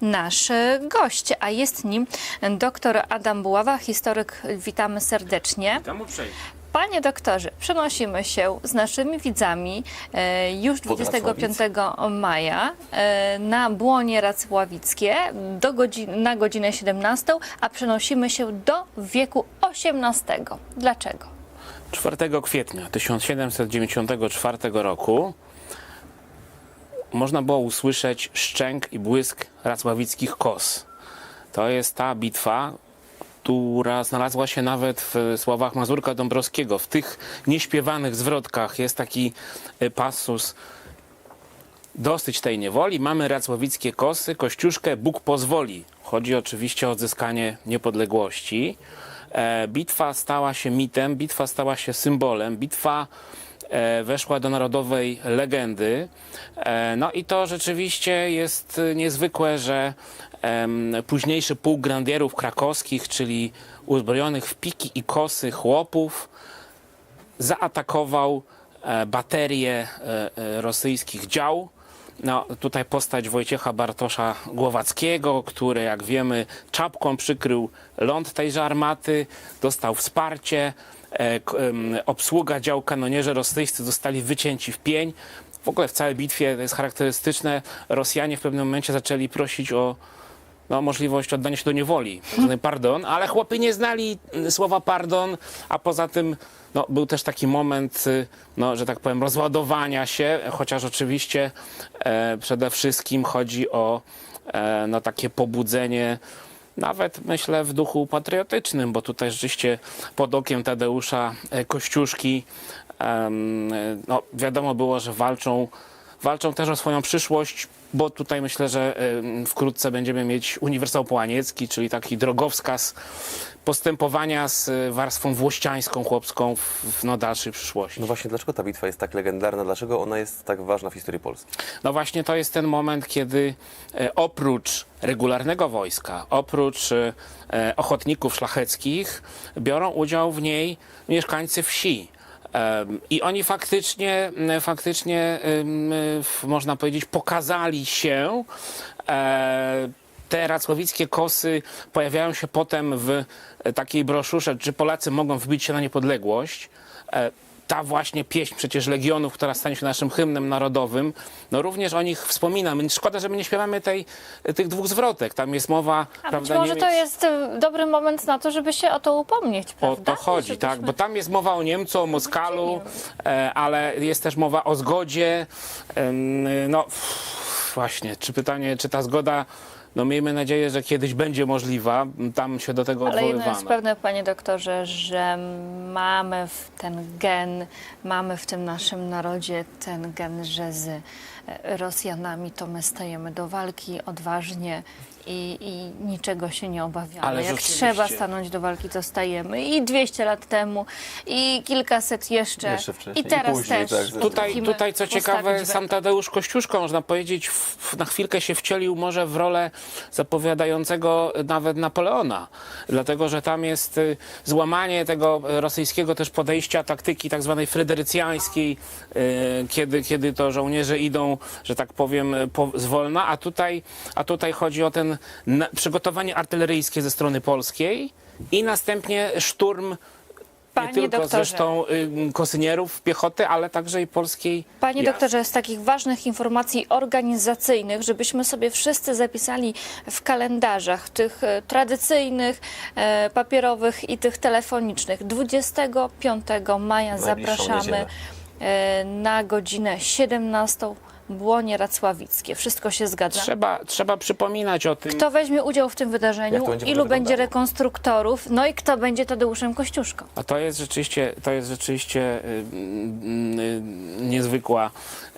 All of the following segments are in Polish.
nasz gość, a jest nim dr Adam Buława, historyk. Witamy serdecznie. Tam uprzejmie. Panie doktorze, przenosimy się z naszymi widzami e, już Pod 25 maja e, na Błonie Racławickie do godzin, na godzinę 17, a przenosimy się do wieku XVIII. Dlaczego? 4 kwietnia 1794 roku można było usłyszeć szczęk i błysk racławickich kos. To jest ta bitwa, która znalazła się nawet w słowach Mazurka Dąbrowskiego. W tych nieśpiewanych zwrotkach jest taki y, pasus Dosyć tej niewoli, mamy racławickie kosy, kościuszkę Bóg pozwoli. Chodzi oczywiście o odzyskanie niepodległości. E, bitwa stała się mitem, bitwa stała się symbolem, bitwa e, weszła do narodowej legendy. E, no i to rzeczywiście jest e, niezwykłe, że późniejszy pułk grandierów krakowskich, czyli uzbrojonych w piki i kosy chłopów, zaatakował e, baterię e, e, rosyjskich dział. No, tutaj postać Wojciecha Bartosza Głowackiego, który, jak wiemy, czapką przykrył ląd tejże armaty, dostał wsparcie. E, obsługa dział kanonierze rosyjscy zostali wycięci w pień. W ogóle w całej bitwie to jest charakterystyczne. Rosjanie w pewnym momencie zaczęli prosić o no, możliwość oddania się do niewoli, pardon, ale chłopy nie znali słowa pardon, a poza tym no, był też taki moment, y, no, że tak powiem, rozładowania się, chociaż oczywiście e, przede wszystkim chodzi o e, no, takie pobudzenie nawet myślę w duchu patriotycznym, bo tutaj rzeczywiście pod okiem Tadeusza e, Kościuszki e, no, wiadomo było, że walczą walczą też o swoją przyszłość, bo tutaj myślę, że wkrótce będziemy mieć Uniwersał Połaniecki, czyli taki drogowskaz postępowania z e, warstwą włościańską, chłopską w, no, dalszej przyszłości. No właśnie, dlaczego ta bitwa jest tak legendarna? Dlaczego ona jest tak ważna w historii Polski? No właśnie to jest ten moment, kiedy e, oprócz regularnego wojska, oprócz e, ochotników szlacheckich, biorą udział w niej mieszkańcy wsi. I oni faktycznie, faktycznie można powiedzieć, pokazali się. E, Te racławickie kosy pojawiają się potem w e, takiej broszurze, czy Polacy mogą wbić się na niepodległość. Ta właśnie pieśń przecież Legionów, która stanie się naszym hymnem narodowym, no również o nich wspominamy. Szkoda, że my nie śpiewamy tej, tych dwóch zwrotek. Tam jest mowa, A prawda, być może to Niemiec- jest e, dobry moment na to, żeby się o to upomnieć, o prawda? to chodzi, Żebyśmy- tak, bo tam jest mowa o Niemcu, o Moskalu, e, ale jest też mowa o zgodzie. No właśnie, czy pytanie, czy ta zgoda, no miejmy nadzieję, że kiedyś będzie możliwa, tam się do tego Ale jedno jest pewne, panie doktorze, że mamy w ten gen, mamy w tym naszym narodzie ten gen, że z Rosjanami to my stajemy do walki odważnie i, i niczego się nie obawiamy. Ale Jak trzeba stanąć do walki, to stajemy. I 200 lat temu, i kilkaset jeszcze, Jeszcze wcześniej, i i teraz później, też. tak, Tutaj, tutaj co ciekawe, sam weto. Tadeusz Kościuszko, można powiedzieć, w, w, na chwilkę się wcielił może w rolę zapowiadającego nawet Napoleona. Dlatego, że tam jest y, złamanie tego y, rosyjskiego też podejścia, taktyki tak zwanej frederycjańskiej, y, kiedy, kiedy to żołnierze idą, że tak powiem, y, po, zwolna, a tutaj, a tutaj chodzi o ten przygotowanie artyleryjskie ze strony polskiej i następnie szturm Panie nie tylko doktorze. zresztą y, kosynierów piechoty, ale także i polskiej. Panie jazdy. doktorze, z takich ważnych informacji organizacyjnych, żebyśmy sobie wszyscy zapisali w kalendarzach tych e, tradycyjnych, e, papierowych i tych telefonicznych. 25 maja Najbliższą zapraszamy niedzielę. E, na godzinę 17 Błonie Racławickie. Wszystko się zgadza. Trzeba, trzeba przypominać o tym. Kto weźmie udział w tym wydarzeniu? będzie Ilu będzie rekonstruktorów? No i kto będzie Tadeuszem Kościuszką? A to jest rzeczywiście, to jest rzeczywiście y, y, y, niezwykła,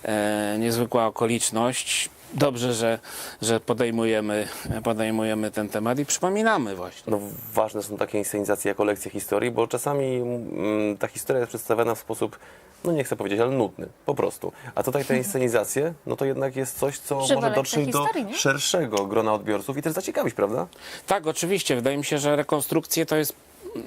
e, niezwykła okoliczność. Dobrze, że, że podejmujemy, podejmujemy ten temat i przypominamy właśnie. No, ważne są takie inscenizacje jako lekcje historii, bo czasami mm, ta historia jest przedstawiana w sposób, no nie chcę powiedzieć, ale nudny, po prostu. A tutaj te inscenizacje, no to jednak jest coś, co Żywa może dotrzeć do historii, nie? szerszego grona odbiorców i też zaciekawić, prawda? Tak, oczywiście. Wydaje mi się, że rekonstrukcje to jest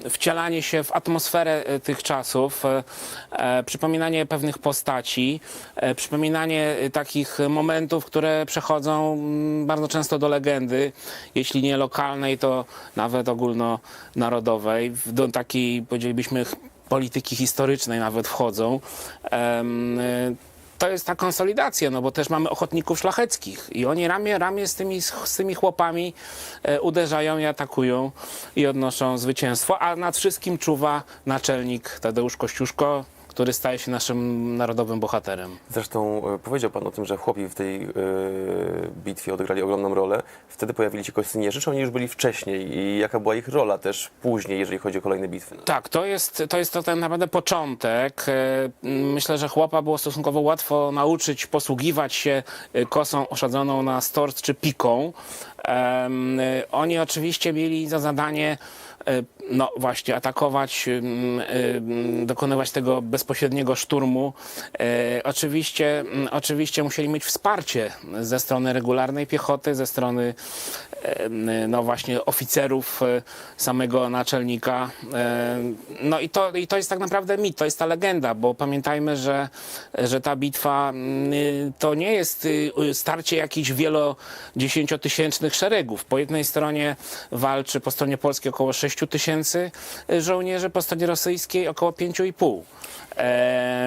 wcielanie się w atmosferę e, tych czasów, e, e, przypominanie pewnych postaci, e, przypominanie e, takich momentów, które przechodzą mm, bardzo często do legendy, jeśli nie lokalnej, to nawet ogólnonarodowej, w- do takiej, powiedzielibyśmy, ch- polityki historycznej nawet wchodzą. E, to jest ta konsolidacja, no bo też mamy ochotników szlacheckich i oni ramię ramię z tymi, z tymi chłopami e, uderzają i atakują i odnoszą zwycięstwo, a nad wszystkim czuwa naczelnik Tadeusz Kościuszko, który staje się naszym narodowym bohaterem. Zresztą e, powiedział Pan o tym, że chłopi w tej e, bitwie odegrali ogromną rolę. Wtedy pojawili się kostynierzy, czy oni już byli wcześniej i jaka była ich rola też później, jeżeli chodzi o kolejne bitwy? Tak, to jest, to jest to ten naprawdę początek. E, Myślę, że chłopa było stosunkowo łatwo nauczyć posługiwać się kosą osadzoną na stort czy piką. E, Oni oczywiście mieli za zadanie no właśnie atakować, em, dokonywać tego bezpośredniego szturmu. E, Oczywiście, oczywiście musieli mieć wsparcie ze strony regularnej piechoty, ze strony no właśnie oficerów e, samego naczelnika. E, No i to, i to jest tak naprawdę mit, to jest ta legenda, bo pamiętajmy, że, że ta bitwa y, to nie jest y, starcie jakichś wielodziesięciotysięcznych szeregów. Po jednej stronie walczy po stronie polskiej około 6 tysięcy żołnierzy, po stronie rosyjskiej około 5,5. Em,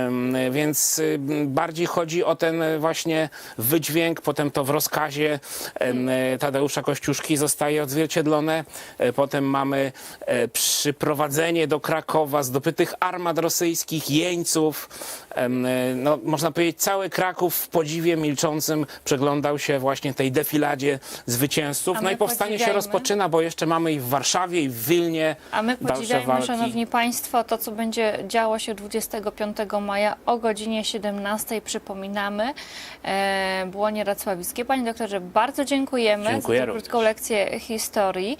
Więc bardziej chodzi o ten właśnie wydźwięk, potem to w rozkazie y, Tadeusza Kościuszki zostaje odzwierciedlone. E, Potem mamy e, przyprowadzenie do Krakowa zdobytych armat rosyjskich, jeńców. Y, No, można powiedzieć, cały Kraków w podziwie milczącym przeglądał się właśnie tej defiladzie zwycięzców. No i powstanie się rozpoczyna, bo jeszcze mamy i w Warszawie, i w Wilnie A my podziwiajmy. Szanowni Państwo, to, co będzie działo się 25 maja o godzinie 17. Przypominamy, e, Błonie Racławickie. Panie doktorze, bardzo dziękujemy Dziękuję za tę również. krótką lekcję historii.